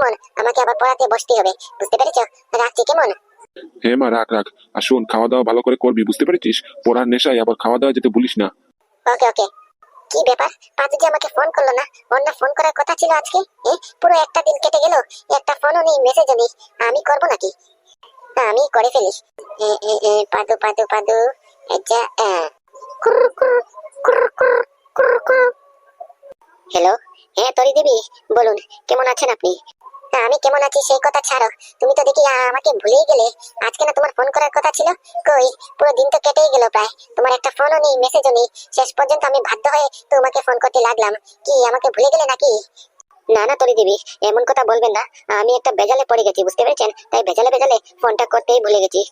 কেমন? আমাকে আবার পড়াতে বসতে হবে বুঝতে পেরেছ? রাখছি কেমন? হ্যাঁ মা রাখ রাখ। আর শোন খাওয়া দাওয়া ভালো করে করবি বুঝতে পেরেছিস? পড়ার নেশায় আবার খাওয়া দাওয়া যেতে ভুলিস না। ওকে ওকে। কি ব্যাপার? পাঁচু যে আমাকে ফোন করল না অন্য ফোন করার কথা ছিল আজকে? এ পুরো একটা দিন কেটে গেল একটা ফোনও নেই মেসেজও নেই। আমি করব নাকি? আমি করে ফেলিস। এ, পাদু পাদু পাদু আচ্ছা হ্যালো হ্যাঁ তরি দেবী, বলুন, কেমন আছেন আপনি? আমি কেমন আছি, সেই কথা ছাড়ো। তুমি তো দেখি আমাকে ভুলেই গেলে। আজকে না তোমার ফোন করার কথা ছিল? কই, পুরো দিন তো কেটেই গেল প্রায়। তোমার একটা ফোনও নেই মেসেজও নেই। শেষ পর্যন্ত আমি বাধ্য হয়ে তোমাকে ফোন করতে লাগলাম। কি, আমাকে ভুলে গেলে নাকি? না না, তরি দিবি, এমন কথা বলবেন না। আমি একটা বেজালে পড়ে গেছি, বুঝতে পেরেছেন? তাই বেজালে বেজালে ফোনটা করতেই ভুলে গেছি।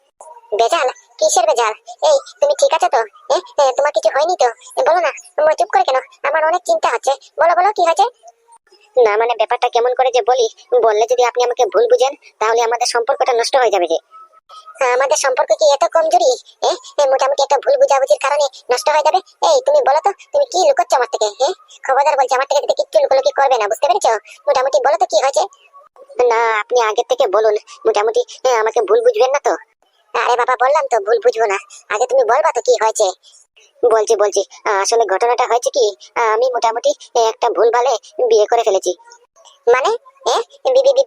বেজাল? কিসের বেজাল? এই, তুমি ঠিক আছে তো? তোমার কিছু হয়নি তো? বলো না তুমি চুপ করে কেন? আমার অনেক চিন্তা হচ্ছে বলো বলো, কি হয়েছে? না মানে ব্যাপারটা কেমন করে যে বলি, বললে যদি আপনি আমাকে ভুল বুঝেন, তাহলে আমাদের সম্পর্কটা নষ্ট হয়ে যাবে যে। আমাদের সম্পর্ক কি এত কমজোরি? এ মোটামুটি একটা ভুল বুঝাবুঝির কারণে নষ্ট হয়ে যাবে? এই, তুমি বলো তো, তুমি কি লুকোচ্ছ আমার থেকে? হ্যাঁ খবরদার বলছি, আমার থেকে কিচ্ছু লুকোলুকি করবে না, বুঝতে পেরেছ? মোটামুটি বলো তো, কি হয়েছে? না, আপনি আগে থেকে বলুন, মোটামুটি আমাকে ভুল বুঝবেন না তো? আরে বাবা, বললাম তো, ভুল বুঝব না। আগে তুমি বলবা তো কি হয়েছে। বলছি বলছি আসলে ঘটনাটা হয়েছে কি আমি মোটামুটি একটা ভুল ভালে বিয়ে করে ফেলেছি। মানে?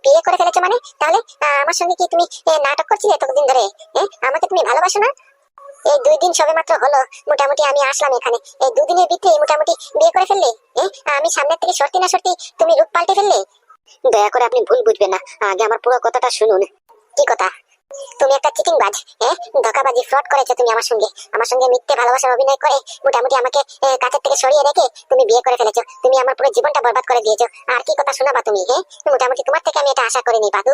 বিয়ে করে ফেলেছো মানে? তাহলে আমার সঙ্গে কি তুমি নাটক করছিলে এতদিন ধরে? আমাকে তুমি ভালোবাসো না? এই দুই দিন সবে মাত্র হলো, মোটামুটি আমি আসলাম এখানে। এই দুদিনের ভিতরে মোটামুটি বিয়ে করে ফেললে? আমি সামনের থেকে সত্যি না সত্যি তুমি রূপ পাল্টে ফেললে? দয়া করে আপনি ভুল বুঝবেন না। আগে আমার পুরো কথাটা শুনুন। কি কথা? তুমি একটা চিটিং বাজ হ্যাঁ ধোকাবাজি, ফ্রড করেছ তুমি আমার সঙ্গে। আমার সঙ্গে মিথ্যে ভালোবাসার অভিনয় করে মোটামুটি আমাকে কাছের থেকে সরিয়ে রেখে তুমি বিয়ে করে ফেলেছো। তুমি আমার পুরো জীবনটা বরবাদ করে দিয়েছ। আর কি কথা শোনাবা তুমি হ্যাঁ মোটামুটি তোমার থেকে আমি এটা আশা করিনি, বাদু।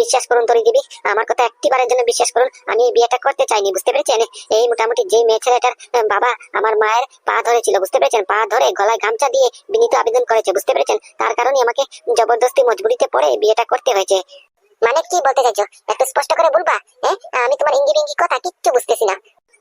বিশ্বাস করুন তরি দিবি, আমার কথা একটিবারের জন্য বিশ্বাস করুন। আমি এই বিয়েটা করতে চাইনি, বুঝতে পেরেছেন? এই মোটামুটি যে মেয়ে ছেলেটার বাবা আমার মায়ের পা ধরেছিল, বুঝতে পেরেছেন? পা ধরে গলায় গামছা দিয়ে বিনীত আবেদন করেছে, বুঝতে পেরেছেন? তার কারণে আমাকে জবরদস্তি মজবুরিতে পড়ে বিয়েটা করতে হয়েছে। মানে কি বলতে চাইছো? একটু স্পষ্ট করে বলবা হ্যাঁ? আমি তোমার ইঙ্গি বিঙ্গি কথা কিচ্ছু বুঝতেছি না।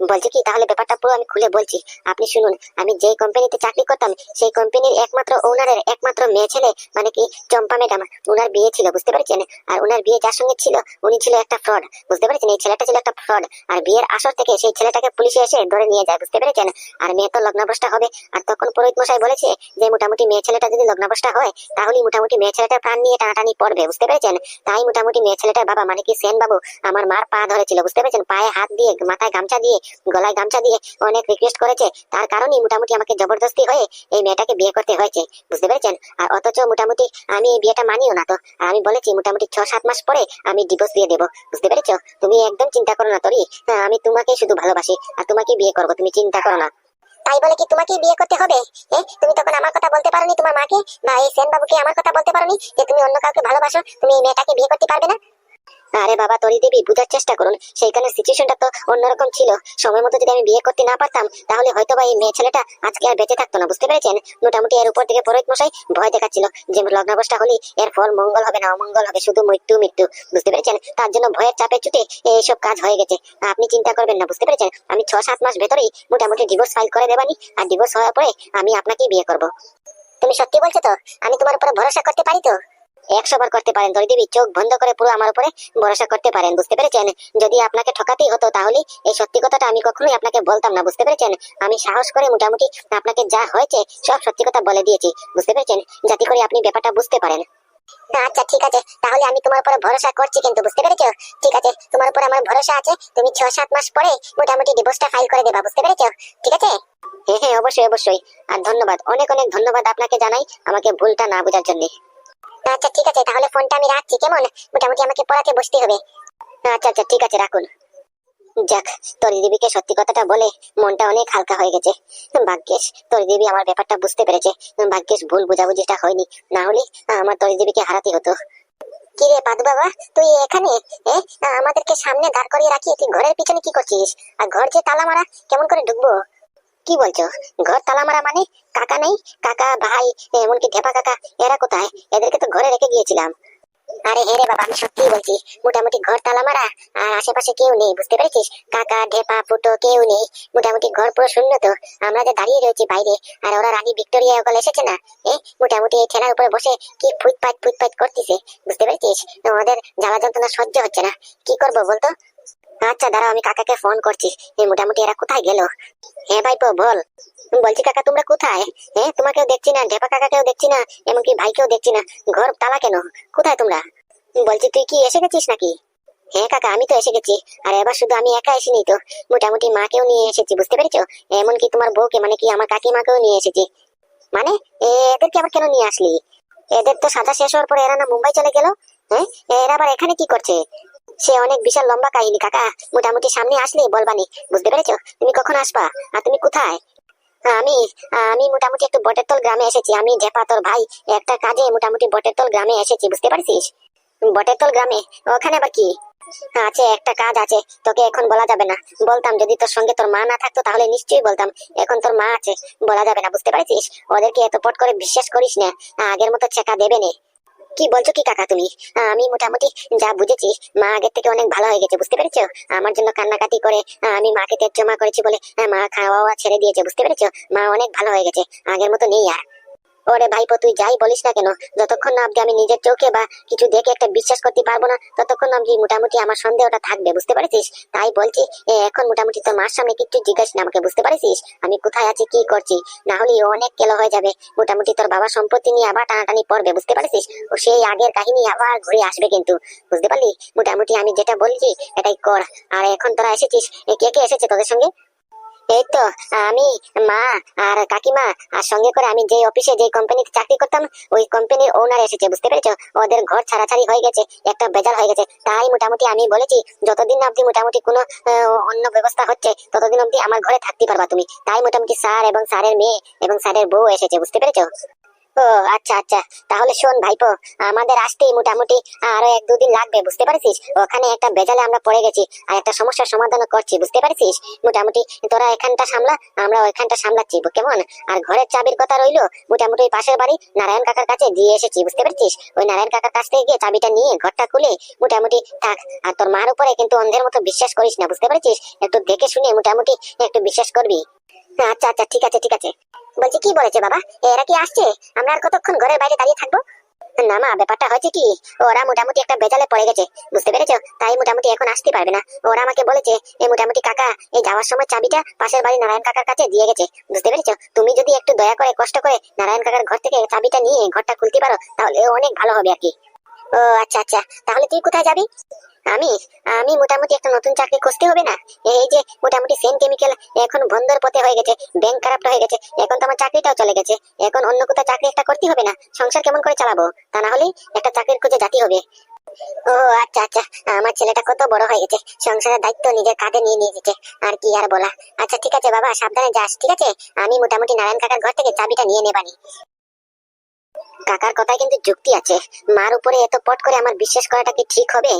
বলছি কি, তাহলে ব্যাপারটা পুরো আমি খুলে বলছি। আপনি শুনুন, আমি যে কোম্পানিতে চাকরি করতাম, সেই কোম্পানির একমাত্র ওনারের একমাত্র মেয়ে ছেলে মানে কি, চম্পা ম্যাডাম ওনার বিয়ে ছিল, বুঝতে পেরেছেন? আর ওনার বিয়ে যার সঙ্গে ছিল, উনি ছিল একটা ফ্রড বুঝতে পেরেছেন? এই ছেলেটা ছিল একটা ফ্রড আর বিয়ের আসর থেকে সেই ছেলেটাকে পুলিশে এসে ধরে নিয়ে যায়, বুঝতে পেরেছেন? আর মেয়ে তো লগ্নভ্রষ্টা হবে, আর তখন পুরোহিত মশাই বলেছে যে, মোটামুটি মেয়ে ছেলেটা যদি লগ্নভ্রষ্টা হয় তাহলে মোটামুটি মেয়ে ছেলেটার প্রাণ নিয়ে টানাটানি পড়বে, বুঝতে পেরেছেন? তাই মোটামুটি মেয়ে ছেলেটার বাবা মানে কি সেন বাবু আমার মার পা ধরেছিল, বুঝতে পেরেছেন? পায়ে হাত দিয়ে, মাথায় গামছা দিয়ে গলায় গামছা দিয়ে অনেক রিকোয়েস্ট করেছে। তার কারণেই মোটামুটি আমাকে জবরদস্তি হয়ে এই মেয়েটাকে বিয়ে করতে হয়েছে। বুঝতে পেরেছেন? আর অথচ মোটামুটি আমি এই বিয়েটা মানিও না তো। আর আমি বলেছি মোটামুটি ছ সাত মাস পরে আমি ডিভোর্স দিয়ে দেবো। বুঝতে পেরেছ? তুমি একদম চিন্তা করো না তোরি। হ্যাঁ, আমি তোমাকে শুধু ভালোবাসি আর তোমাকে বিয়ে করব তুমি চিন্তা করো না। তাই বলে কি তোমাকে বিয়ে করতে হবে? এ তুমি তখন আমার কথা বলতে পারোনি তোমার মাকে? বা এই সেন বাবুকে আমার কথা বলতে পারোনি? যে তুমি অন্য কাউকে ভালোবাসো তুমি এই মেয়েটাকে বিয়ে করতে পারবে না? আরে বাবা, তরি দেবী, বুঝার চেষ্টা করুন। সেইখানে সিচুয়েশনটা তো অন্যরকম ছিল। সময় মতো যদি আমি বিয়ে করতে না পারতাম, তাহলে হয়তো বা এই মেয়ে ছেলেটা আজকে আর বেঁচে থাকতো না, বুঝতে পেরেছেন? মোটামুটি এর উপর থেকে পুরোহিত মশাই ভয় দেখাচ্ছিল যে লগ্নাবস্থা হলে এর ফল মঙ্গল হবে না, অমঙ্গল হবে, শুধু মৃত্যু মৃত্যু। বুঝতে পেরেছেন? তার জন্য ভয়ের চাপে চুটে এইসব কাজ হয়ে গেছে। আপনি চিন্তা করবেন না, বুঝতে পেরেছেন? আমি ছ সাত মাস ভেতরেই মোটামুটি ডিভোর্স ফাইল করে দেবানি, আর ডিভোর্স হওয়ার পরে আমি আপনাকেই বিয়ে করব। তুমি সত্যি বলছো তো? আমি তোমার উপরে ভরসা করতে পারি তো? একশো বার করতে পারেন। দেবী চোখ বন্ধ করে পুরো আমার উপরে ভরসা করতে পারেন, বুঝতে পেরেছেন? যদি আপনাকে ঠকাতেই হতো তাহলে এই সত্যি কথাটা আমি কখনোই আপনাকে বলতাম না, বুঝতে পেরেছেন? আমি সাহস করে মোটামুটি আপনাকে যা হয়েছে সব সত্যি কথা বলে দিয়েছি, বুঝতে পেরেছেন? যাতে করে আপনি ব্যাপারটা বুঝতে পারেন। আচ্ছা ঠিক আছে। তাহলে আমি তোমার উপরে ভরসা করছি কিন্তু, বুঝতে পেরেছ? ঠিক আছে, তোমার উপর আমার ভরসা আছে। তুমি ছ সাত মাস পরে মোটামুটি ডিভোর্সটা ফাইল করে দেবা, বুঝতে পেরেছ? ঠিক আছে? হ্যাঁ হ্যাঁ অবশ্যই অবশ্যই। আর ধন্যবাদ, অনেক অনেক ধন্যবাদ আপনাকে জানাই আমাকে ভুলটা না বোঝার জন্য। আচ্ছা ঠিক আছে, তাহলে ফোনটা আমি রাখছি, কেমন? মোটামুটি আমাকে পড়াতে বসতে হবে। আচ্ছা আচ্ছা ঠিক আছে, রাখুন। যাক, তরি দেবীকে সত্যি কথাটা বলে মনটা অনেক হালকা হয়ে গেছে। ভাগ্যেশ, তরি দেবী আমার ব্যাপারটা বুঝতে পেরেছে। ভাগ্যেশ, ভুল বুঝাবুঝিটা হয়নি। না হলে আমার তরি দেবীকে হারাতে হতো। কি রে পাদু বাবা, তুই এখানে? আমাদেরকে সামনে দাঁড় করিয়ে রাখি তুই ঘরের পিছনে কি করছিস? আর ঘর যে তালা মারা, কেমন করে ঢুকবো? কি বলছো? ঘর তালা মারা মানে? কাকা নেই? কাকা, ভাই এমনকি ঢেপা কাকা, এরা কোথায়? এদেরকে তো ঘরে রেখে গিয়েছিলাম। আরে হে রে বাবা, আমি সত্যি বলছি, মোটামুটি ঘর তালা মারা আর আশেপাশে কেউ নেই, বুঝতে পেরেছিস? কাকা, ঢেপা, ফুটো কেউ নেই, মোটামুটি ঘর পুরো শূন্য তো। আমরা যে দাঁড়িয়ে রয়েছি বাইরে, আর ওরা রানী ভিক্টোরিয়া ওগুলো এসেছে না? এ, মোটামুটি এই ঠেলার উপরে বসে কি ফুটপাট ফুটপাট করতেছে, বুঝতে পেরেছিস? ওদের জ্বালা যন্ত্রণা সহ্য হচ্ছে না। কি করব বলতো? আচ্ছা দাঁড়াও, আমি কাকাকে ফোন করছি। এই মোটামুটি এরা কোথায় গেল? হ্যাঁ ভাইপো, বল। বলছি, কাকা, তোমরা কোথায়? হ্যাঁ তোমাকেও দেখছি না, ঢেপা কাকাকেও দেখছি না, এমনকি ভাইকেও দেখছি না। ঘর তালা কেন? কোথায় তোমরা? বলছি, তুই কি এসে গেছিস নাকি? হ্যাঁ কাকা, আমি তো এসে গেছি, আর এবার শুধু আমি একা এসেনি তো। মোটামুটি মাকেও নিয়ে এসেছি, বুঝতে পেরেছ? এমনকি তোমার বউকে মানে কি আমার কাকিমাকেও নিয়ে এসেছি। মানে? এদেরকে আবার কেন নিয়ে আসলি? এদের তো সাজা শেষ হওয়ার পরে এরা না মুম্বাই চলে গেল? হ্যাঁ এরা আবার এখানে কি করছে? সে অনেক বিশাল লম্বা কাহিনী, কাকা। মোটামুটি সামনে আসলে বলবানি বুঝতে পেরেছ? তুমি কখন আসবা? আর তুমি কোথায়? আমি আমি মোটামুটি একটু বটেরতল গ্রামে এসেছি। আমি জেপা তোর ভাই, একটা কাজে মোটামুটি বটেরতল গ্রামে এসেছি, বুঝতে পারছিস? বটেরতল গ্রামে? ওখানে আবার কি? আছে, একটা কাজ আছে। তোকে এখন বলা যাবে না। বলতাম, যদি তোর সঙ্গে তোর মা না থাকতো, তাহলে নিশ্চয়ই বলতাম, এখন তোর মা আছে। বলা যাবে না, বুঝতে পারছিস? ওদেরকে এত পট করে বিশ্বাস করিস না। আগের মতো চেকা দেবে না। কি বলছো কি কাকা তুমি? আমি মোটামুটি যা বুঝেছি, মা আগের থেকে অনেক ভালো হয়ে গেছে, বুঝতে পেরেছ? আমার জন্য কান্নাকাটি করে আমি মাকে তেজ জমা করেছি বলে মা খাওয়া ছেড়ে দিয়েছে, বুঝতে পেরেছ? মা অনেক ভালো হয়ে গেছে, আগের মতো নেই আর। ওরে ভাইপো, তুই যাই বলিস না কেন? যতক্ষণ না অব্দি আমি নিজের চোখে বা কিছু দেখে একটা বিশ্বাস করতে পারব না, ততক্ষণ অব্দি মোটামুটি আমার সন্দেহটা থাকবে, বুঝতে পারছিস? তাই বলছি এখন মোটামুটি তোর মার সামনে কিচ্ছু জিজ্ঞাস না আমাকে, বুঝতে পারছিস? আমি কোথায় আছি, কি করছি? না হলে অনেক কেলো হয়ে যাবে। মোটামুটি তোর বাবার সম্পত্তি নিয়ে আবার টানাটানি পড়বে, বুঝতে পারছিস? ও সেই আগের কাহিনী আবার ঘুরে আসবে কিন্তু, বুঝতে পারলি? মোটামুটি আমি যেটা বলছি, এটাই কর। আর এখন তোরা এসেছিস কে কে এসেছে তোদের সঙ্গে? এই তো আমি, মা আর কাকিমা আর সঙ্গে করে আমি যে অফিসে যে কোম্পানিতে চাকরি করতাম, ওই কোম্পানির ওনার এসেছে, বুঝতে পেরেছ? ওদের ঘর ছাড়াছাড়ি হয়ে গেছে, একটা বেজাল হয়ে গেছে। তাই মোটামুটি আমি বলেছি, যতদিন না অব্দি মোটামুটি কোনো অন্য ব্যবস্থা হচ্ছে, ততদিন অব্দি আমার ঘরে থাকতে পারবা তুমি। তাই মোটামুটি স্যার এবং স্যারের মেয়ে এবং স্যারের বউ এসেছে, বুঝতে পেরেছ? ও আচ্ছা আচ্ছা। তাহলে শোন ভাইপো, আমাদের আসতেই মোটামুটি আরও এক দুদিন লাগবে, বুঝতে পারছিস? ওখানে একটা বেজালে আমরা পড়ে গেছি আর একটা সমস্যার সমাধানও করছি, বুঝতে পারছিস? মোটামুটি তোরা এখানটা সামলা, আমরা ওইখানটা সামলাচ্ছি কেমন? আর ঘরের চাবির কথা রইল, মোটামুটি পাশের বাড়ি নারায়ণ কাকার কাছে দিয়ে এসেছি, বুঝতে পারছিস? ওই নারায়ণ কাকার কাছ থেকে গিয়ে চাবিটা নিয়ে ঘরটা খুলে মোটামুটি থাক। আর তোর মার উপরে কিন্তু অন্ধের মতো বিশ্বাস করিস না, বুঝতে পারছিস? একটু দেখে শুনে মোটামুটি একটু বিশ্বাস করবি। আচ্ছা আচ্ছা ঠিক আছে ঠিক আছে। বলছি, কি বলেছে বাবা? এরা কি আসছে? আমরা আর কতক্ষণ ঘরের বাইরে দাঁড়িয়ে থাকব? না মা, ব্যাপারটা হয়েছে কি, ওরা মোটামুটি একটা বেজালে পড়ে গেছে, বুঝতে পেরেছ? তাই মোটামুটি এখন আসতে পারবে না। ওরা আমাকে বলেছে এই মোটামুটি কাকা, এই যাওয়ার সময় চাবিটা পাশের বাড়ি নারায়ণ কাকার কাছে দিয়ে গেছে, বুঝতে পেরেছ? তুমি যদি একটু দয়া করে, কষ্ট করে নারায়ণ কাকার ঘর থেকে চাবিটা নিয়ে ঘরটা খুলতে পারো, তাহলে অনেক ভালো হবে আর কি। ও আচ্ছা আচ্ছা তাহলে তুই কোথায় যাবি? আমি আমি মোটামুটি একটা নতুন চাকরি হবে না। এই যে মোটামুটি কেমিক্যাল এখন পথে হয়ে গেছে ব্যাংক খারাপ হয়ে গেছে, এখন তো আমার চাকরিটাও চলে গেছে, এখন অন্য কোথাও চাকরি একটা করতে হবে না, সংসার কেমন করে চালাবো? তা না একটা চাকরির খুঁজে হবে। ও আচ্ছা আচ্ছা আমার ছেলেটা কত বড় হয়ে গেছে, সংসারের দায়িত্ব নিজের কাঁধে নিয়ে নিয়েছে আর কি আর বলা। আচ্ছা ঠিক আছে বাবা, সাবধানে যাস, ঠিক আছে? আমি মোটামুটি নারায়ণ কাকার ঘর থেকে চাবিটা নিয়ে নেবানি। কাকার কথায় কিন্তু যুক্তি আছে। মার উপরে এত পট করে আমার বিশ্বাস করাটা কি ঠিক হবে?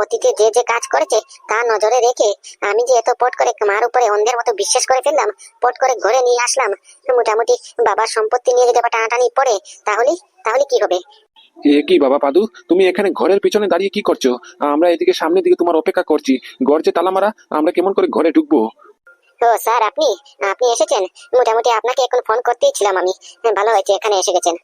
অতীতে যে যে কাজ করেছে তা নজরে রেখে আমি যে এত পট করে মার উপরে অন্ধের মতো বিশ্বাস করে ফেললাম পট করে ঘরে নিয়ে আসলাম মোটামুটি বাবার সম্পত্তি নিয়ে যদি আবার টানাটানি পড়ে তাহলে তাহলে কি হবে? এ কি বাবা পাদু তুমি এখানে ঘরের পিছনে দাঁড়িয়ে কি করছ? আমরা এদিকে সামনের দিকে তোমার অপেক্ষা করছি। ঘর যে তালা মারা আমরা কেমন করে ঘরে ঢুকবো? ও স্যার আপনি আপনি এসেছেন। মোটামুটি আপনাকে এখন ফোন করতেই ছিলাম আমি। হ্যাঁ, ভালো হয়েছে এখানে এসে গেছেন।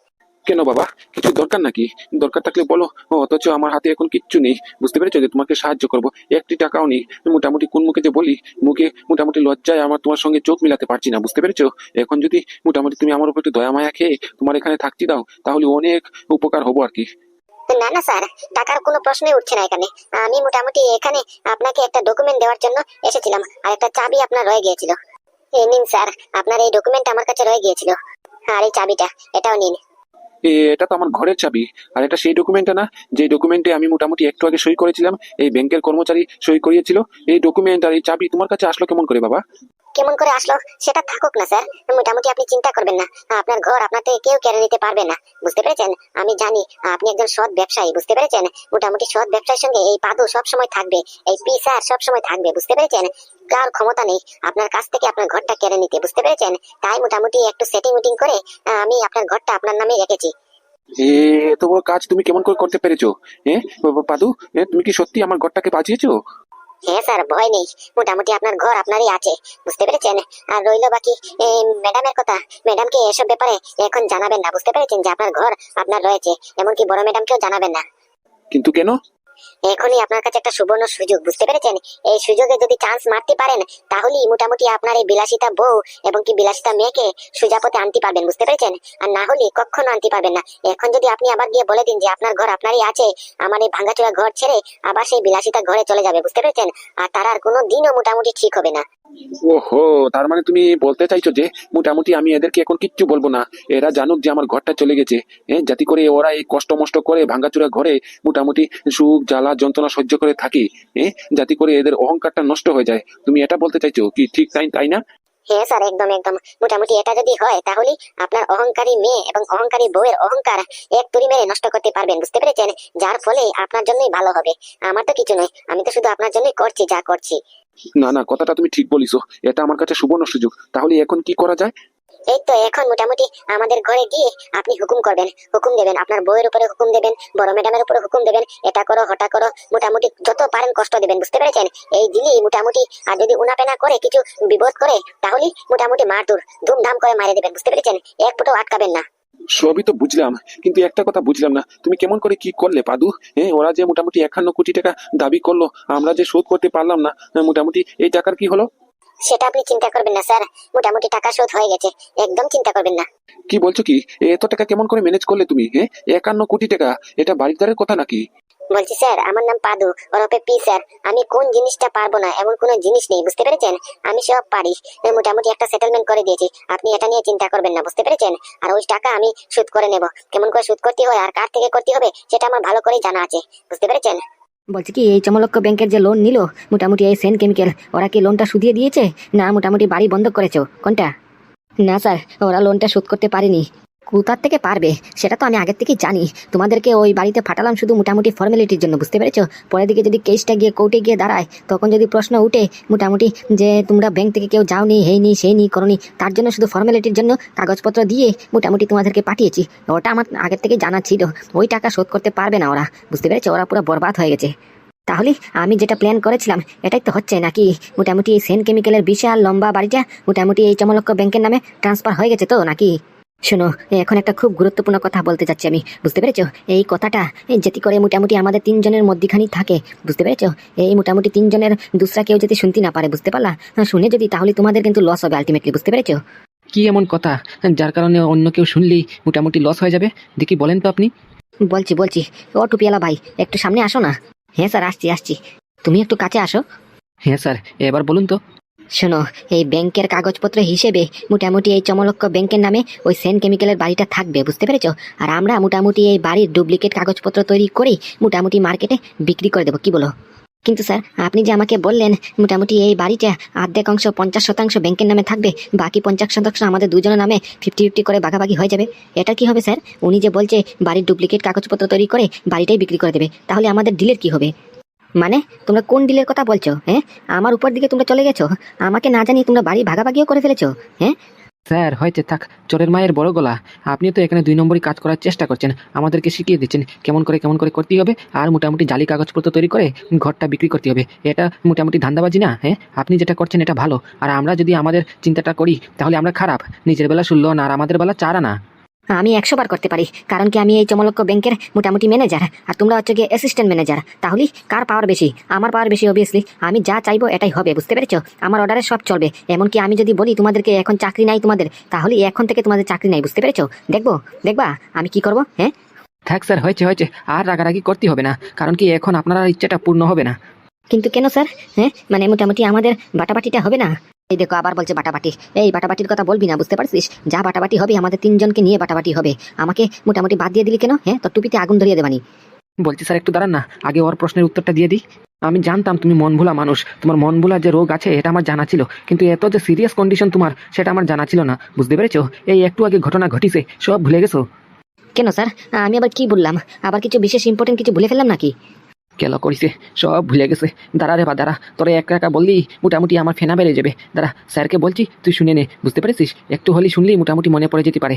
কেন বাবা? কিছু দরকার নাকি? দরকার থাকলে বলো। অথচ আমার হাতে এখন কিচ্ছু নেই। বুঝতে পেরেছ যে তোমাকে সাহায্য করব? একটি টাকাও নেই। মোটামুটি কোন মুখে যে বলি? মুখে মোটামুটি লজ্জায় আমার তোমার সঙ্গে চোখ মিলাতে পারছি না, বুঝতে পেরেছ? এখন যদি মোটামুটি তুমি আমার উপর একটু দয়া মায়া খেয়ে তোমার এখানে থাকতে দাও, তাহলে অনেক উপকার হব আর কি। না না, স্যার, টাকার কোনো প্রশ্নই উঠছে না এখানে। আমি মোটামুটি এখানে আপনাকে একটা ডকুমেন্ট দেওয়ার জন্য এসেছিলাম, আর একটা চাবি আপনার রয়ে গিয়েছিল। নিন, স্যার, আপনার এই ডকুমেন্ট আমার কাছে রয়ে গিয়েছিল। আর এই চাবিটা, এটাও নিন। এটা তো আমার ঘরের চাবি। আর এটা সেই ডকুমেন্টটা না যে ডকুমেন্টে আমি মোটামুটি একটু আগে সই করেছিলাম, এই ব্যাংকের কর্মচারী সই করিয়েছিল, এই ডকুমেন্ট আর এই চাবি তোমার কাছে আসলো কেমন করে বাবা? কেমন করে আসলো সেটা থাকুক না, স্যার। মোটামুটি আপনি চিন্তা করবেন না। আপনার ঘর আপনার থেকে কেউ কেড়ে নিতে পারবে না। বুঝতে পেরেছেন? আমি জানি আপনি একজন সৎ ব্যবসায়ী, বুঝতে পেরেছেন? মোটামুটি সৎ ব্যবসায়ীর সঙ্গে এই পাদু সব সময় থাকবে, এই পি স্যার সব সময় থাকবে, বুঝতে পেরেছেন? কার ক্ষমতা নেই আপনার কাছ থেকে আপনার ঘরটা কেড়ে নিতে, বুঝতে পেরেছেন? তাই মোটামুটি একটু সেটিং মিটিং করে আমি আপনার ঘরটা আপনার নামে রেখেছি। এত বড় কাজ তুমি কেমন করে করতে পেরেছ? হ্যাঁ পাদু তুমি কি সত্যি আমার ঘরটাকে বাঁচিয়েছো হ্যাঁ স্যার, ভয় নেই। মোটামুটি আপনার ঘর আপনারই আছে, বুঝতে পেরেছেন? আর রইল বাকি ম্যাডামের কথা। ম্যাডামকে এসব ব্যাপারে এখন জানাবেন না, বুঝতে পেরেছেন যে আপনার ঘর আপনার রয়েছে, এমনকি বড় ম্যাডামকেও জানাবেন না। কিন্তু কেন? এখনই আপনার কাছে একটা সুবর্ণ সুযোগ, বুঝতে পেরেছেন? এই সুযোগে যদি চান্স মারতে পারেন, তাহলেই মোটামুটি আপনার এই বিলাসিতা বউ এবং কি বিলাসিতা মেয়েকে সোজা পথে আনতে পারবেন, বুঝতে পেরেছেন? আর না হলে কখনো আনতে পারবেন না। এখন যদি আপনি আবার গিয়ে বলে দিন যে আপনার ঘর আপনারই আছে, আমার এই ভাঙ্গাচোরা ঘর ছেড়ে আবার সেই বিলাসিতা ঘরে চলে যাবে, বুঝতে পেরেছেন? আর তার আর কোনো দিনও মোটামুটি ঠিক হবে না। ওহো, তার মানে তুমি বলতে চাইছো যে মোটামুটি আমি এদেরকে এখন কিচ্ছু বলব না। এরা জানুক যে আমার ঘরটা চলে গেছে। হ্যাঁ যাতে করে ওরা এই কষ্ট মষ্ট করে ভাঙ্গাচুরা ঘরে মোটামুটি সুখ জ্বালা যন্ত্রণা সহ্য করে থাকি যাতে করে এদের অহংকারটা নষ্ট হয়ে যায়। তুমি এটা বলতে চাইছো কি ঠিক তাই তাই না? হ্যাঁ স্যার একদম একদম। মোটামুটি এটা যদি হয় তাহলে আপনার অহংকারী মেয়ে এবং অহংকারী বউয়ের অহংকার এক তুড়ি মেরে নষ্ট করতে পারবেন বুঝতে পেরেছেন? যার ফলে আপনার জন্যই ভালো হবে। আমার তো কিছু নয় আমি তো শুধু আপনার জন্যই করছি যা করছি। না না কথাটা তুমি ঠিক বলিছো। এটা আমার কাছে সুবর্ণ সুযোগ। তাহলে এখন কি করা যায়? এই তো এখন মোটামুটি আমাদের ঘরে গিয়ে আপনি হুকুম করবেন, হুকুম দেবেন, আপনার বউয়ের উপরে হুকুম দেবেন, বড় ম্যাডামের উপরে হুকুম দেবেন, এটা করো, হটা করো, মোটামুটি যত পারেন কষ্ট দেবেন, বুঝতে পেরেছেন? এই দিলেই মোটামুটি, আর যদি উনাপেনা করে, কিছু বিপদ করে তাহলে মোটামুটি মারদুর ধুমধাম করে মারে দেবেন, বুঝতে পেরেছেন? এক ফুটো আটকাবেন না। সবই তো বুঝলাম, কিন্তু একটা কথা বুঝলাম না, তুমি কেমন করে কি করলে পাদু? হ্যাঁ ওরা যে মোটামুটি একান্ন কোটি টাকা দাবি করল, আমরা যে শোধ করতে পারলাম না মোটামুটি এই টাকার কি হলো? সেটা আপনি চিন্তা করবেন না স্যার। মোটামুটি টাকা শোধ হয়ে গেছে। একদম চিন্তা করবেন না। কি বলছো কি? এত টাকা কেমন করে ম্যানেজ করলে তুমি হ্যাঁ? একান্ন কোটি টাকা এটা বাড়িদারের কথা নাকি? বলছি স্যার আমার নাম পাদু ওরফে পি স্যার। আমি কোন জিনিসটা পারব না এমন কোনো জিনিস নেই বুঝতে পেরেছেন? আমি সব পারি। মোটামুটি একটা সেটেলমেন্ট করে দিয়েছি। আপনি এটা নিয়ে চিন্তা করবেন না বুঝতে পেরেছেন? আর ওই টাকা আমি সুদ করে নেব। কেমন করে সুদ করতে হয় আর কার থেকে করতে হবে সেটা আমার ভালো করেই জানা আছে বুঝতে পেরেছেন? বলছি কি, এই চমলক্ষ ব্যাংকের যে লোন নিল, মোটামুটি এই সেন কেমিক্যাল ওরা কি লোনটা শুধিয়ে দিয়েছে? না, মোটামুটি বাড়ি বন্ধ করেছ। কোনটা? না স্যার ওরা লোনটা শোধ করতে পারেনি। কোথার থেকে পারবে, সেটা তো আমি আগের থেকেই জানি। তোমাদেরকে ওই বাড়িতে ফাটালাম শুধু মোটামুটি ফর্মালিটির জন্য, বুঝতে পেরেছ? পরের দিকে যদি কেসটা গিয়ে কোর্টে গিয়ে দাঁড়ায়, তখন যদি প্রশ্ন উঠে মোটামুটি যে তোমরা ব্যাংক থেকে কেউ যাওনি হেইনি সেইনি করনি, তার জন্য শুধু ফর্মালিটির জন্য কাগজপত্র দিয়ে মোটামুটি তোমাদেরকে পাঠিয়েছি। ওটা আমার আগের থেকে জানা ছিল। ওই টাকা শোধ করতে পারবে না ওরা, বুঝতে পেরেছ? ওরা পুরো বরবাদ হয়ে গেছে। তাহলে আমি যেটা প্ল্যান করেছিলাম, এটাই তো হচ্ছে নাকি? মোটামুটি এই সেন কেমিক্যালের বিশাল লম্বা বাড়িটা মোটামুটি এই চমলক্ষ ব্যাংকের নামে ট্রান্সফার হয়ে গেছে তো নাকি? শোনো এখন একটা খুব গুরুত্বপূর্ণ কথা বলতে যাচ্ছি আমি বুঝতে পেরেছ? এই কথাটা যেটি করে মোটামুটি আমাদের তিনজনের মধ্যখানি থাকে বুঝতে পেরেছ? এই মোটামুটি তিনজনের দুসরা কেউ যদি শুনতে না পারে বুঝতে পারলা? হ্যাঁ, শুনে যদি তাহলে তোমাদের কিন্তু লস হবে আলটিমেটলি বুঝতে পেরেছ? কি এমন কথা? যার কারণে অন্য কেউ শুনলেই মোটামুটি লস হয়ে যাবে? দেখি বলেন তো আপনি। বলছি বলছি ও টুপিয়ালা ভাই একটু সামনে আসো না। হ্যাঁ স্যার আসছি আসছি। তুমি একটু কাছে আসো। হ্যাঁ স্যার এবার বলুন তো। শোনো, এই ব্যাংকের কাগজপত্র হিসেবে মোটামুটি এই চমলক্ষ ব্যাংকের নামে ওই সেন কেমিক্যালের বাড়িটা থাকবে, বুঝতে পেরেছ? আর আমরা মোটামুটি এই বাড়ির ডুপ্লিকেট কাগজপত্র তৈরি করে মোটামুটি মার্কেটে বিক্রি করে দেবো, কি বলো? কিন্তু স্যার, আপনি যে আমাকে বললেন, মোটামুটি এই বাড়িটা অর্ধেক অংশ পঞ্চাশ শতাংশ ব্যাংকের নামে থাকবে, বাকি পঞ্চাশ শতাংশ আমাদের দুজনের নামে ফিফটি ফিফটি করে ভাগাভাগি হয়ে যাবে, এটা কি হবে, স্যার? উনি যে বলছে বাড়ির ডুপ্লিকেট কাগজপত্র তৈরি করে বাড়িটাই বিক্রি করে দেবে, তাহলে আমাদের ডিলের কি হবে? মানে তোমরা কোন ডিলের কথা বলছো হ্যাঁ? আমার উপর দিকে তোমরা চলে গেছো, আমাকে না জানিয়ে তোমরা বাড়ি ভাগাভাগিও করে ফেলেছো হ্যাঁ? স্যার, হয়েছে, থাক, চোরের মায়ের বড় গলা। আপনি তো এখানে দুই নম্বরই কাজ করার চেষ্টা করছেন, আমাদেরকে শিখিয়ে দিচ্ছেন কেমন করে কেমন করে করতে হবে, আর মোটামুটি জালি কাগজপত্র তৈরি করে ঘরটা বিক্রি করতে হবে। এটা মোটামুটি ধান্দাবাজি না হ্যাঁ? আপনি যেটা করছেন এটা ভালো, আর আমরা যদি আমাদের চিন্তাটা করি, তাহলে আমরা খারাপ, নিজের বেলা শুনলো না, আর আমাদের বেলা চারা না। আমি একশো বার করতে পারি কারণ কি আমি এই চমলক্ষ ব্যাংকের মোটামুটি ম্যানেজার আর তোমরা হচ্ছে গিয়ে অ্যাসিস্ট্যান্ট ম্যানেজার তাহলে কার পাওয়ার বেশি? আমার পাওয়ার বেশি অবভিয়াসলি আমি যা চাইব এটাই হবে বুঝতে পেরেছ? আমার অর্ডারে সব চলবে এমনকি আমি যদি বলি তোমাদেরকে এখন চাকরি নাই তোমাদের তাহলে এখন থেকে তোমাদের চাকরি নাই বুঝতে পেরেছ? দেখব দেখবা আমি কি করব হ্যাঁ? থাক স্যার হয়েছে হয়েছে আর রাগারাগি করতে হবে না কারণ কি এখন আপনার ইচ্ছাটা পূর্ণ হবে না। কিন্তু কেন স্যার হ্যাঁ? মানে মোটামুটি আমাদের বাটাবাটিটা হবে না? এই দেখো আবার বলছে বাটাবাটি। এই বাটাবাটির কথা বলবি না বুঝতে পারছিস? যা বাটাবাটি হবে আমাদের তিনজনকে নিয়ে বাটাবাটি হবে। আমাকে মোটামুটি বাদ দিয়ে দিলি কেন? হ্যাঁ তোর টুপিতে আগুন ধরিয়ে দেবানি। বলছি স্যার একটু দাঁড়ান না আগে ওর প্রশ্নের উত্তরটা দিয়ে দিই। আমি জানতাম তুমি মন ভোলা মানুষ তোমার মন ভোলা যে রোগ আছে এটা আমার জানা ছিল। কিন্তু এত যে সিরিয়াস কন্ডিশন তোমার সেটা আমার জানা ছিল না বুঝতে পেরেছ? এই একটু আগে ঘটনা ঘটিছে সব ভুলে গেছো? কেন স্যার? আমি আবার কি বললাম? আবার কিছু বিশেষ ইম্পর্টেন্ট কিছু ভুলে ফেললাম নাকি? কেল করিছে? সব ভুলে গেছে। দাঁড়া রে বা, দাঁড়া। তোরে একা একা বললি মোটামুটি আমার ফেনা বেড়ে যাবে। দাঁড়া, স্যারকে বলছি, তুই শুনে নে। বুঝতে পেরেছিস? একটু হলেই শুনলি মোটামুটি মনে পড়ে যেতে পারে।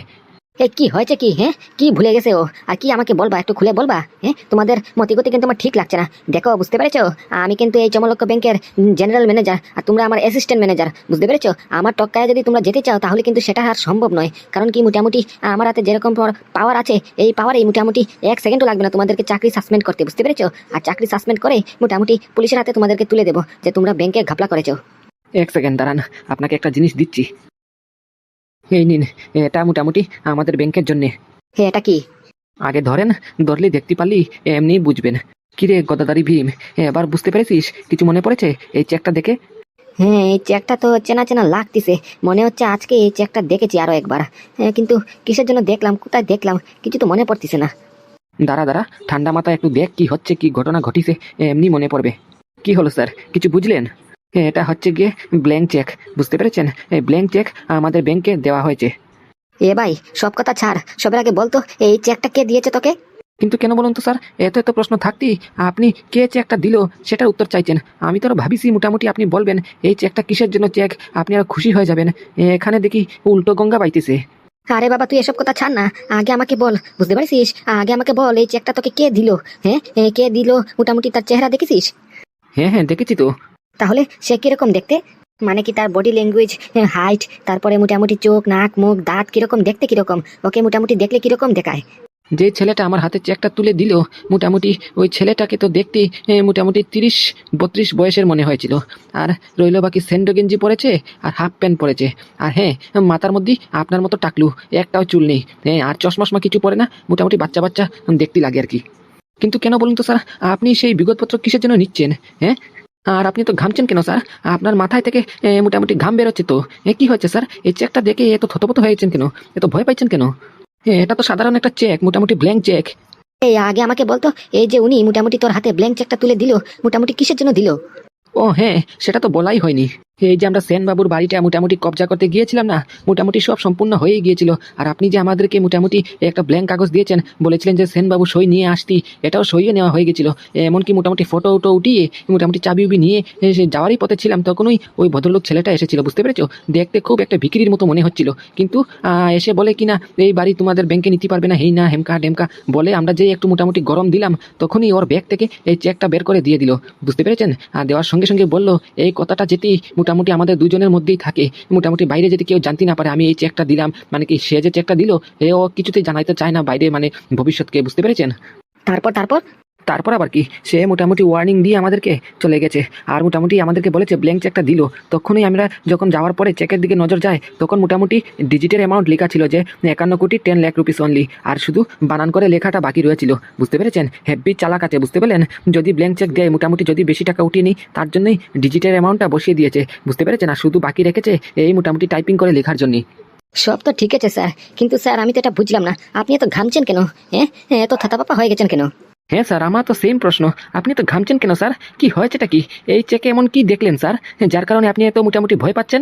এই কি হয়েছে কি হ্যাঁ? কি ভুলে গেছে ও? আর কি আমাকে বলবা? একটু খুলে বলবা? হ্যাঁ? তোমাদের মতিগতি কিন্তু আমার ঠিক লাগছে না। দেখো, বুঝতে পেরেছ? আমি কিন্তু এই চমলক্ষ ব্যাংকের জেনারেল ম্যানেজার আর তোমরা আমার অ্যাসিস্ট্যান্ট ম্যানেজার, বুঝতে পেরেছ? আমার টক্কায় যদি তোমরা যেতে চাও, তাহলে কিন্তু সেটা আর সম্ভব নয়। কারণ কি, মোটামুটি আমার হাতে যেরকম পাওয়ার আছে, এই পাওয়ারে মোটামুটি এক সেকেন্ডও লাগবে না তোমাদেরকে চাকরি সাসপেন্ড করতে, বুঝতে পেরেছ? আর চাকরি সাসপেন্ড করে মোটামুটি পুলিশের হাতে তোমাদেরকে তুলে দেবো যে তোমরা ব্যাংকে ঘাপলা করেছ। এক সেকেন্ড দাঁড়ান। আপনাকে একটা জিনিস দিচ্ছি। এই নিন এটা মোটামুটি আমাদের ব্যাংকের জন্য। এটা কি? আগে ধরেন ধরলে দেখতে পারলি এমনি বুঝবেন। কিরে গদাদারি ভীম এবার বুঝতে পেরেছিস কিছু মনে পড়েছে এই চেকটা দেখে? হ্যাঁ এই চেকটা তো চেনা চেনা লাগতেছে। মনে হচ্ছে আজকে এই চেকটা দেখেছি আরও একবার। হ্যাঁ, কিন্তু কিসের জন্য দেখলাম কোথায় দেখলাম কিছু তো মনে পড়তেছে না। দাঁড়া দাঁড়া ঠান্ডা মাথায় একটু দেখ কি হচ্ছে কি ঘটনা ঘটিছে এমনি মনে পড়বে। কি হলো স্যার? কিছু বুঝলেন? এটা হচ্ছে গিয়ে ব্ল্যাঙ্ক চেক বুঝতে পেরেছেন? এই ব্ল্যাঙ্ক চেক আমাদের ব্যাংকে দেওয়া হয়েছে। এ ভাই সব কথা ছাড় সবার আগে বলতো এই চেকটা কে দিয়েছে তোকে? কিন্তু কেন বলুন তো স্যার? এত এত প্রশ্ন থাকতেই আপনি কে চেকটা দিল সেটার উত্তর চাইছেন। আমি তো আরও ভাবিছি মোটামুটি আপনি বলবেন এই চেকটা কিসের জন্য চেক আপনি আরও খুশি হয়ে যাবেন। এখানে দেখি উল্টো গঙ্গা বাইতেছে। আরে বাবা তুই এসব কথা ছাড় না আগে আমাকে বল বুঝতে পারছিস? আগে আমাকে বল এই চেকটা তোকে কে দিল হ্যাঁ? কে দিল মোটামুটি তার চেহারা দেখেছিস? হ্যাঁ হ্যাঁ দেখেছি তো। তাহলে সে কীরকম দেখতে? মানে কি তার বডি ল্যাঙ্গুয়েজ হাইট তারপরে মোটামুটি চোখ, নাক, মুখ, দাঁত কীরকম, দেখতে কীরকম? ওকে মোটামুটি দেখলে কীরকম দেখায়? যে ছেলেটা আমার হাতে চেকটা তুলে দিল, মোটামুটি ওই ছেলেটাকে তো দেখতে মোটামুটি তিরিশ, বত্রিশ বয়সের মনে হয়েছিল। আর রইল বাকি সেন্ডো গেঞ্জি পরেছে, আর হাফ প্যান্ট পরেছে। আর হ্যাঁ মাথার মধ্যে আপনার মতো টাকলু, একটাও চুল নেই। হ্যাঁ আর চশমা কিছু পরে না, মোটামুটি বাচ্চা বাচ্চা দেখতে লাগে আর কি। কিন্তু কেন বলুন তো স্যার, আপনি সেই বিগতপত্র কিসের জন্য নিচ্ছেন? হ্যাঁ? আর আপনি তো ঘামছেন কেন স্যার? আপনার মাথায় থেকে মোটামুটি ঘাম বেরোচ্ছে তো। এ কি হয়েছে স্যার? এই চেকটা দেখে এত থতপত হয়েছেন কেন? এত ভয় পাইছেন কেন? এটা তো সাধারণ একটা চেক মোটামুটি ব্ল্যাঙ্ক চেক। এই আগে আমাকে বলতো এই যে উনি মোটামুটি তোর হাতে ব্ল্যাঙ্ক চেকটা তুলে দিল মোটামুটি কিসের জন্য দিল? ও হ্যাঁ সেটা তো বলাই হয়নি। এই যে আমরা সেন বাবুর বাড়িটা মোটামুটি কবজা করতে গিয়েছিলাম না, মোটামুটি সব সম্পূর্ণ হয়েই গিয়েছিল। আর আপনি যে আমাদেরকে মোটামুটি একটা ব্ল্যাঙ্ক কাগজ দিয়েছেন, বলেছিলেন যে সেনবাবু সই নিয়ে আসতি, এটাও সইয়ে নেওয়া হয়ে গেছিল এমনকি মোটামুটি ফটো উটো উঠিয়ে, মোটামুটি চাবি উবি নিয়ে যাওয়ারই পথে ছিলাম, তখনই ওই ভদ্রলোক ছেলেটা এসেছিল, বুঝতে পেরেছ? দেখতে খুব একটা বিক্রির মতো মনে হচ্ছিল। কিন্তু এসে বলে কিনা, এই বাড়ি তোমাদের ব্যাংকে নিতে পারবে না, হেই না, হেমকা, ডেমকা, বলে আমরা যে একটু মোটামুটি গরম দিলাম, তখনই ওর ব্যাগ থেকে এই চেকটা বের করে দিয়ে দিল। বুঝতে পেরেছেন? আর দেওয়ার সঙ্গে সঙ্গে বলল, এই কথাটা যেতেই মোটামুটি আমাদের দুজনের মধ্যেই থাকে। মোটামুটি বাইরে যদি কেউ জানতে না পারে, আমি এই চেকটা দিলাম। মানে কি সে যে চেকটা দিল এ ও কিছুতেই জানাইতে চায় না বাইরে মানে ভবিষ্যৎকে, বুঝতে পেরেছেন? তারপর তারপর? তারপর আবার কি? সে মোটামুটি ওয়ার্নিং দিয়ে আমাদেরকে চলে গেছে। আর মোটামুটি আমাদেরকে বলেছে ব্ল্যাঙ্ক চেকটা দিল। তখনই আমরা যখন যাওয়ার পরে চেকের দিকে নজর যায় তখন মোটামুটি ডিজিটের অ্যামাউন্ট লেখা ছিল যে, একান্ন কোটি টেন লাখ রুপিস অনলি আর শুধু বানান করে লেখাটা বাকি রয়েছিল। বুঝতে পেরেছেন? হেভি চালাক আছে, বুঝতে পেরেন যদি ব্ল্যাঙ্ক চেক দেয়, মোটামুটি যদি বেশি টাকা উঠিয়ে নিই, তার জন্যই ডিজিটের অ্যামাউন্টটা বসিয়ে দিয়েছে। বুঝতে পেরেছেন? আর শুধু বাকি রেখেছে, এই মোটামুটি টাইপিং করে লেখার জন্যই। সব তো ঠিক আছে, স্যার। কিন্তু স্যার, আমি তো এটা বুঝলাম না। আপনি এত ঘামছেন কেন? হ্যাঁ এত থাতাপাপা হয়ে গেছেন কেন? হ্যাঁ স্যার আমার তো সেম প্রশ্ন। আপনি তো ঘামছেন কেন স্যার? কি হয়েছেটা কি? এই চেকে এমন কি দেখলেন স্যার? যার কারণে আপনি এত মোটামুটি ভয় পাচ্ছেন?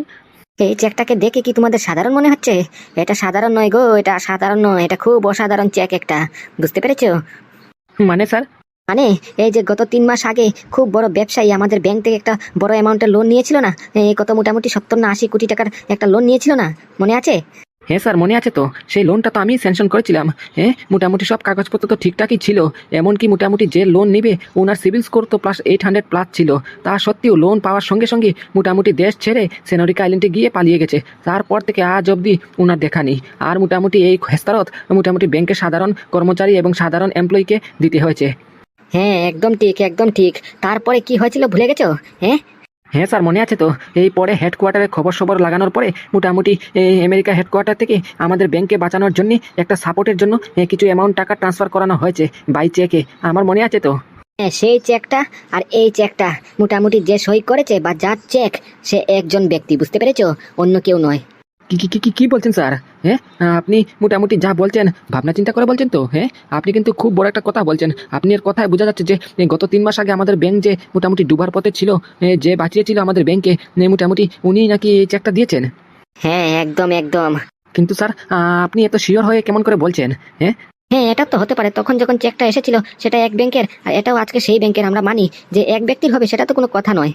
এই চেকটাকে দেখে কি তোমাদের সাধারণ মনে হচ্ছে? এটা সাধারণ নয় গো এটা সাধারণ নয় এটা খুব অসাধারণ চেক একটা। বুঝতে পেরেছ? মানে স্যার? মানে এই যে গত তিন মাস আগে খুব বড় ব্যবসায়ী আমাদের ব্যাংক থেকে একটা বড় অ্যামাউন্টের লোন নিয়েছিল না? এই কত মোটামুটি সত্তর না আশি কোটি টাকার একটা লোন নিয়েছিল না? মনে আছে? হ্যাঁ স্যার, মনে আছে তো? সেই লোনটা তো আমি স্যাংশন করেছিলাম। হ্যাঁ মোটামুটি সব কাগজপত্র তো ঠিকঠাকই ছিল। এমনকি মোটামুটি যে লোন নিবে, ওনার সিভিল স্কোর তো প্লাস এইট হান্ড্রেড প্লাস ছিল। তা সত্ত্বেও লোন পাওয়ার সঙ্গে সঙ্গে মোটামুটি দেশ ছেড়ে সেনরিকা আইল্যান্ডে গিয়ে পালিয়ে গেছে। তারপর থেকে আজ অবধি ওনার দেখা নেই। আর মোটামুটি এই হেস্তারত মোটামুটি ব্যাংকের সাধারণ কর্মচারী এবং সাধারণ এমপ্লয়িকে দিতে হয়েছে। হ্যাঁ একদম ঠিক একদম ঠিক। তারপরে কি হয়েছিল ভুলে গেছো? হ্যাঁ? হ্যাঁ স্যার, মনে আছে তো? এই পরে হেডকোয়ার্টারে খবর সবর লাগানোর পরে মোটামুটি এই আমেরিকা হেডকোয়ার্টার থেকে আমাদের ব্যাংকে বাঁচানোর জন্য একটা সাপোর্টের জন্য কিছু অ্যামাউন্ট টাকা ট্রান্সফার করানো হয়েছে বাই চেকে আমার মনে আছে তো? হ্যাঁ সেই চেকটা আর এই চেকটা মোটামুটি যে সই করেছে বা যার চেক সে একজন ব্যক্তি, বুঝতে পেরেছ? অন্য কেউ নয়। কি কি কি- কি বলছেন স্যার? হ্যাঁ? আপনি মোটামুটি যা বলছেন ভাবনা চিন্তা করে বলছেন তো? হ্যাঁ? আপনি কিন্তু খুব বড় একটা কথা বলছেন। আপনি এর কথায় বোঝা যাচ্ছে যে গত তিন মাস আগে আমাদের ব্যাংক যে মোটামুটি ডুবার পথে ছিল যে বাঁচিয়েছিল আমাদের ব্যাংকে মোটামুটি উনি নাকি এই চেকটা দিয়েছেন? হ্যাঁ একদম একদম। কিন্তু স্যার আপনি এত শিওর হয়ে কেমন করে বলছেন? হ্যাঁ? হ্যাঁ এটা তো হতে পারে। তখন যখন চেকটা এসেছিল সেটা এক ব্যাংকের আর এটাও আজকে সেই ব্যাংকের আমরা মানি যে এক ব্যক্তির হবে সেটা তো কোনো কথা নয়।